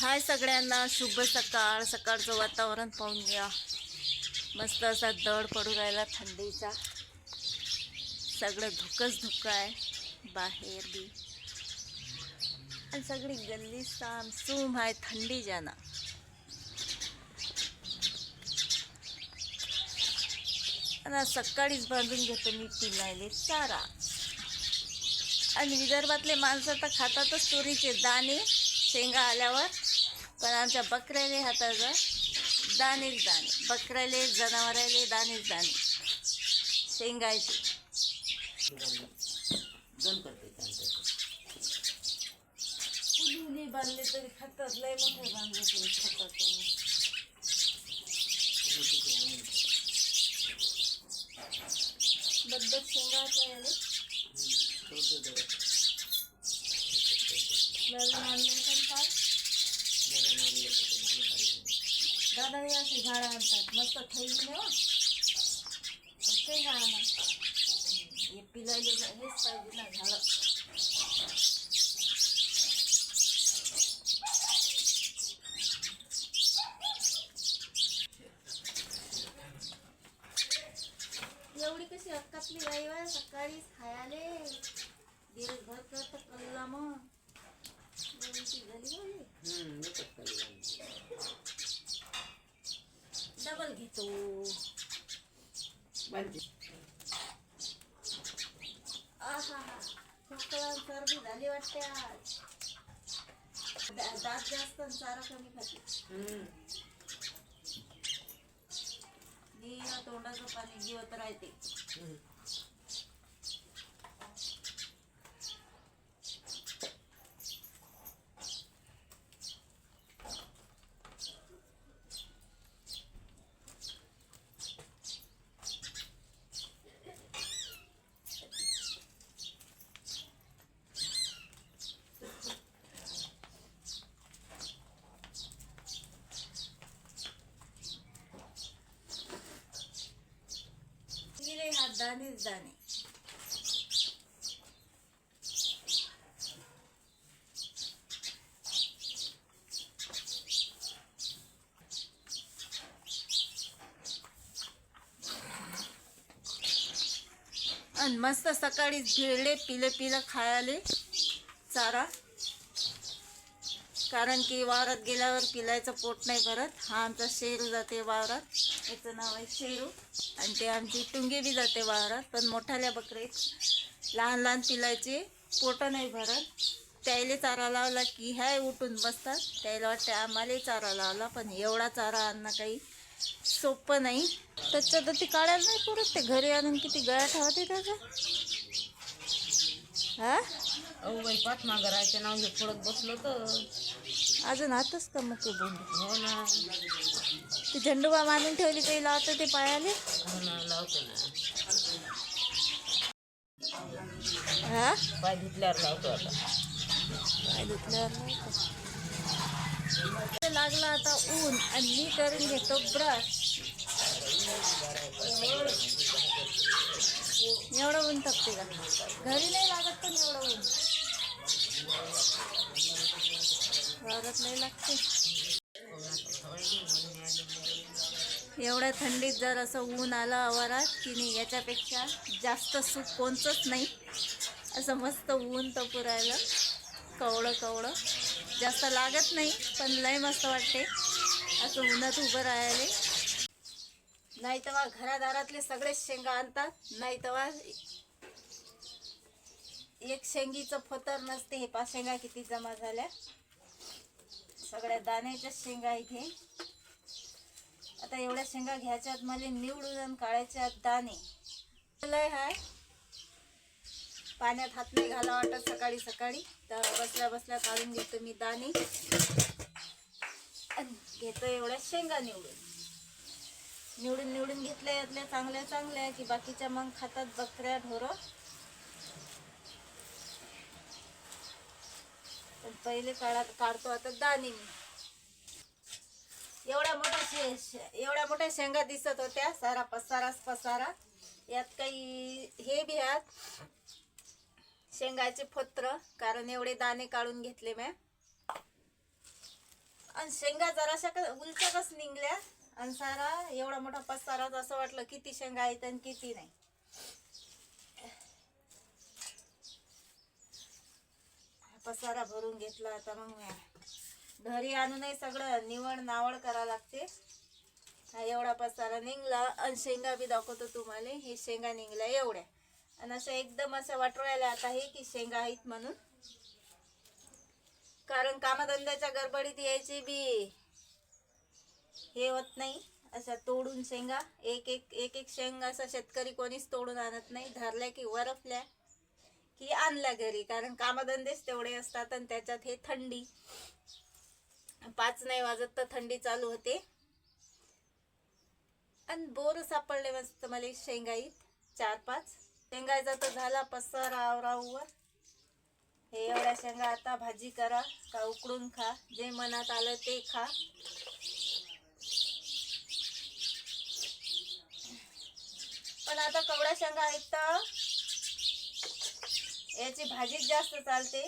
हाय सगळ्यांना शुभ सकाळ. सकाळचं वातावरण पाहून घ्या. मस्त असा दड पडू राहिला थंडीचा. सगळं धुकंच धुकं आहे बाहेर बी. आणि सगळी गल्ली सामसूम आहे थंडी जाना आणि सकाळीच बांधून घेतो मी पिलायले चारा. आणि विदर्भातले माणसं तर खातातच तुरीचे दाणे शेंगा आल्यावर. पण आमच्या बकऱ्याले हाताचं दाणेच दाणे. बकऱ्याले जनावराले दाणेच दाणे. शेंगायचे. दोन कुणी बांधले तरी खातात लय मोठे बांधले तरी खातात. बद्दल शेंगा आता याले नवीन आणले पण काय दादा हे असे झाडं आणतात. मस्त थैली हो शेंगा झाडं हे पिलायले हेच पाहिजे ना झाडं. एवढी कशी हक्कातली गाई वा सकाळी खायाले. दिवसभर करत कल्ला मग. एवढीशी झाली डबल घेतो? सर्दी झाली वाटते आज. दात जास्त चारा कमी खाते. निरा तोंडाचं पाणी जिवत राहते दिले हा दाणेच दाणे. आणि मस्त सकाळी भिडले पिले पिलं खायले चारा. कारण की वावरात गेल्यावर पिलायचं पोट नाही भरत. हा आमचा शेरू जाते वावरात. याचं नाव आहे शेरू. आणि ते आमची टुंगी बी जाते वावरात. पण मोठाल्या बकरीत लहान लहान पिलायचे पोटं नाही भरत. त्याला चारा लावला की ह्या उठून बसतात. त्याला वाटते आम्हालाही चारा लावला पण एवढा चारा आणणं काही सोपं नाही. त्याच्यात ती काढायला नाही पुरत ते. घरी आणून किती गळ्या ठेवते त्याचं? हा? अहो बाई पाठमागं राहायचं नाव घेत फोडत बसलो तर. अजून आताच का मग हो ना. ती झेंडूबा मारून ठेवली काही लावतं ते पायाले? हो ना लावतो ना. हा? पाय धुतल्यावर लावतो आता. पाय धुतल्यावर नाही का? लागला आता ऊन आणि मी करून घेतो ब्रश. एवढं ऊन तपते का? घरी नाही लागत पण एवढं ऊन. वावरात नाही लागते. एवढ्या थंडीत जर असं ऊन आलं आवारात की नाही याच्यापेक्षा जास्त सुख कोणचंच नाही. असं मस्त ऊन तर पुरायला. कवळं कवळं. जास्त लागत नाही पण लय मस्त वाटते. असं उन्हात उभं राहिले नाही तेव्हा घरादारातले सगळेच शेंगा आणतात नाही तेव्हा एक शेंगीचं फतर नसते हे पाच शेंगा किती जमा झाल्या? सगळ्या दाण्याच्या शेंगा इथे आता एवढ्या शेंगा घ्यायच्यात मला निवडून आणि काढायच्यात दाणे. लय हाय. पाण्यात हात नाही घाला वाटत सकाळी सकाळी. तर बसल्या बसल्या काढून घेतो मी दाणे. घेतो एवढ्या शेंगा निवडून. निवडून निवडून घेतल्या यातल्या चांगल्या चांगल्या की बाकीच्या मग खातात बकऱ्या ढोरं. पहिले काढा काढतो आता दाणे मी. एवढ्या मोठ्या शे एवढ्या मोठ्या शेंगा दिसत होत्या. सारा पसाराच पसारा. यात काही हे बी आहेत शेंगाचे फत्र कारण एवढे दाणे काढून घेतले म्या. आणि शेंगा जराशा क- उलचकच निघल्या. आणि सारा एवढा मोठा पसारा असं वाटलं किती शेंगा आहेत आणि किती नाही. पसारा भरून घेतला आता मग घरी आणूनही सगळं निवड नावड करा लागते. हा एवढा पसारा निघला आणि शेंगा बी दाखवतो तुम्हाला हे शेंगा निघल्या एवढ्या. आणि असं एकदम असं वाटवायला आता हे की शेंगा आहेत म्हणून. कारण कामधंद्याच्या गडबडीत यायची बी हे होत नाही. अशा तोडून शेंगा एक एक एक एक शेंगा असा शेतकरी कोणीच तोडून आणत नाही. धरल्या की वरफल्या की आणल्या घरी कारण कामधंदेच तेवढे असतात आणि त्याच्यात हे थंडी. पाच नाही वाजत तर थंडी चालू होते. आणि बोर सापडले मस्त मला शेंगाईत चार पाच. शेंगायचा तर झाला पसर आवरावर. हे एवढ्या शेंगा आता भाजी करा का उकडून खा जे मनात आलं ते खा. पण आता कवड्या शेंगा आहेत तर याची भाजीच जास्त चालते.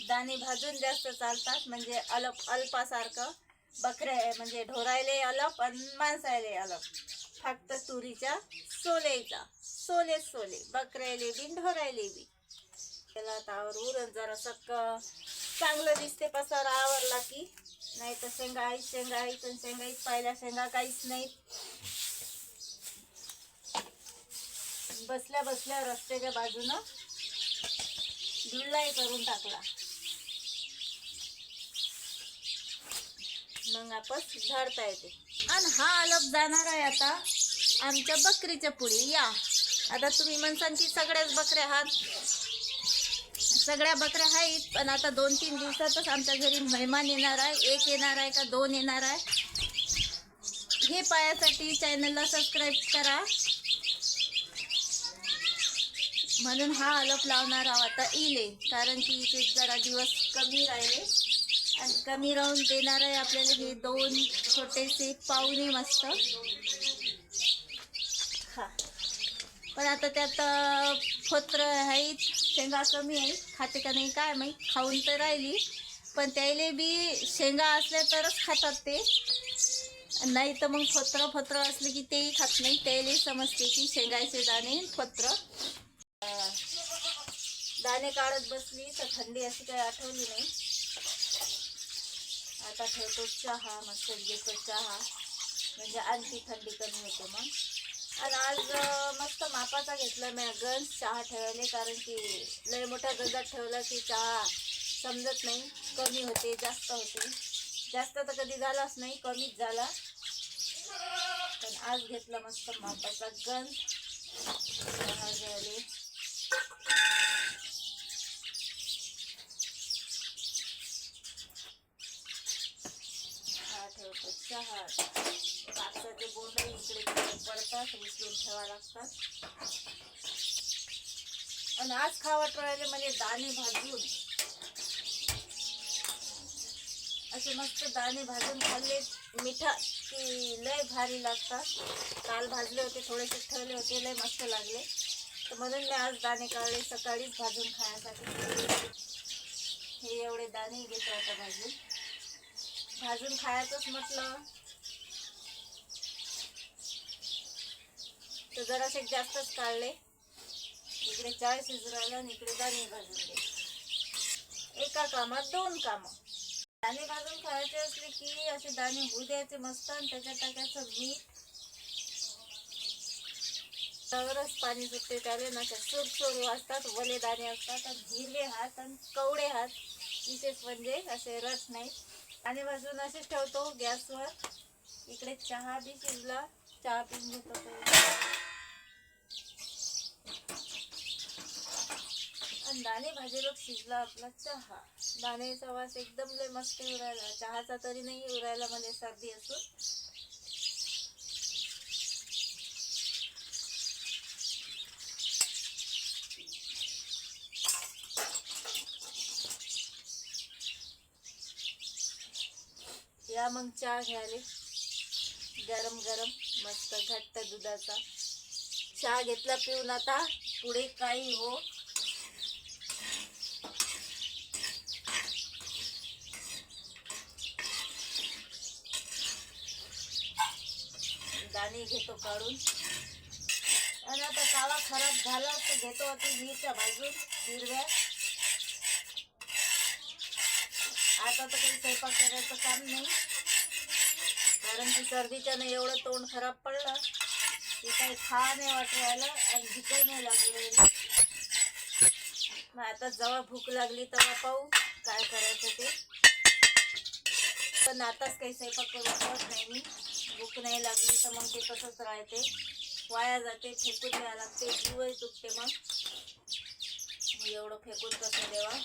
दाणे भाजून जास्त चालतात. म्हणजे अलप अल्पासारखं. बकऱ्या म्हणजे ढोरायले अलप आणि माणसायले अलप. फक्त तुरीच्या सोलेचा. सोले सोले. बकऱ्याले बी ढोरायले बी. त्याला तावर उरण जरा सक्क चांगलं दिसते पसारा आवरला की. नाही तर शेंगा आहेत शेंगा आहेत आणि शेंगा आहेत. पाहिल्या शेंगा काहीच नाहीत. बसल्या बसल्या रस्त्याच्या बाजूनं धुल्लाई करून टाकला. मग आपण झाडता येते. आणि हा आलप जाणार आहे आता. आमच्या बकरीच्या पुढे या. आता तुम्ही म्हणसान की सगळ्याच बकऱ्या आहात सगळ्या बकऱ्या आहेत पण आता दोन तीन दिवसातच आमच्या घरी मेहमान येणार आहे. एक येणार आहे का दोन येणार आहे? हे पायासाठी चॅनलला सबस्क्राईब करा. म्हणून हा अलप लावणार आहोत. आता इले कारण की इथे जरा दिवस कमी राहिले. आणि कमी राहून देणार आहे आपल्याला हे दोन छोटेसे पाहुणे मस्त. हा. पण आता त्यात फोत्र आहेत शेंगा कमी आहेत. खाते का नाही काय माहीत खाऊन तर राहिली. पण त्याले बी शेंगा असल्या तरच खातात ते. नाही तर मग फोत्र फोत्र असले की तेही खात नाही. त्याला समजते की शेंगाचे दाणे फोत्र. गाणे काढत बसली तर थंडी अशी काही आठवली नाही. आता ठेवतो चहा मस्त घेतो चहा. म्हणजे आणखी थंडी कमी होते मग. आणि आज मस्त मापाचा घेतला मी गंज चहा ठेवायला कारण की लय मोठ्या गंजात ठेवला की चहा समजत नाही. कमी होते जास्त होते. जास्त तर कधी झालाच नाही कमीच झाला. पण आज घेतला मस्त मापाचा गंज चहा घ्यायला. चहा कापसाचे बोंड इकडे तिकडे पडतात उचलून ठेवा लागतात आणि आज खावट राहिले म्हणजे दाणे भाजून. असे मस्त दाणे भाजून खाल्ले. मिठा की लय भारी लागतात. काल भाजले होते थोडेसे ठेवले होते लय मस्त लागले. तर म्हणून मी आज दाणे काढले सकाळीच भाजून खाण्यासाठी. हे एवढे दाणे घेतो आता भाजून. भाजून खायचंच म्हटलं. तर जरासे जास्तच काढले. इकडे चाय शिजरायला आणि इकडे दाणे भाजून घे. एका कामात दोन कामं. दाणे भाजून खायचे असले की असे दाणे होऊ द्यायचे मस्त आणि त्याच्यात टाकायचं मीठ. त्यावरच पाणी सुटते त्याले ना सुर सुरू असतात वले दाणे असतात आणि हिरवे हात आणि कवडे हात. विशेष म्हणजे असे रस नाही. आणि भाजून असेच ठेवतो गॅसवर. इकडे चहा बी शिजला चहा पिऊन घेतो आणि दाणे भाजीला शिजला आपला चहा. दाण्याचा वास एकदम लय मस्त उरायला चहाचा तरी नाही उरायला मला सर्दी असून. या मग चहा घ्याले गरम गरम मस्त घट्ट दुधाचा. चहा घेतला पिऊन आता पुढे काही हो. दाणे घेतो काढून. आणि आता काळा खराब झाला तर घेतो आता घीच्या बाजून हिरव्या. आता तर काही स्वयंपाक करायचं काम नाही. कारण की सर्दीच्यानं एवढं तोंड खराब पडलं. की काही खा नाही वाटवायला राहिलं आणि भूकही नाही लागू मग आता जेव्हा भूक लागली तेव्हा पाहू काय करायचं ते. पण आताच काही स्वयंपाक करू शकत नाही मी. भूक नाही लागली तर मग ते कसंच राहते. वाया जाते फेकून द्यावं लागते जीवही तुटते मग. मग एवढं फेकून कसं देवा?